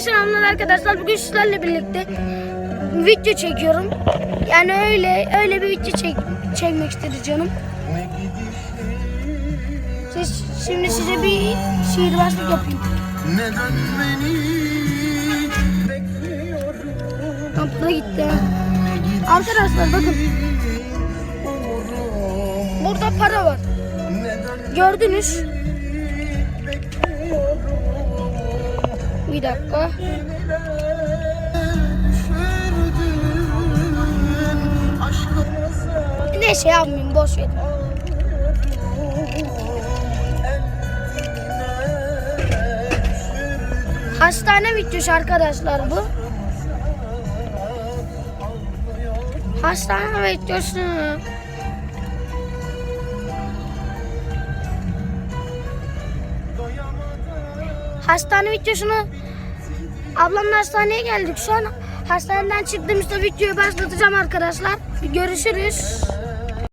Selamlar arkadaşlar. Bugün sizlerle birlikte video çekiyorum. Yani öyle öyle bir video çek, çekmek istedi canım. Siz, şimdi size bir sihirbazlık yapayım. Neden beni? Kapıda gitti. Arkadaşlar bakın. Burada para var. Gördünüz. Bir dakika. Neyse yapmayayım boş ver. Hastane videosu arkadaşlar bu. Hastane videosu. Hastane videosunu ablamla hastaneye geldik. Şu an hastaneden çıktığımızda videoyu başlatacağım arkadaşlar. Görüşürüz.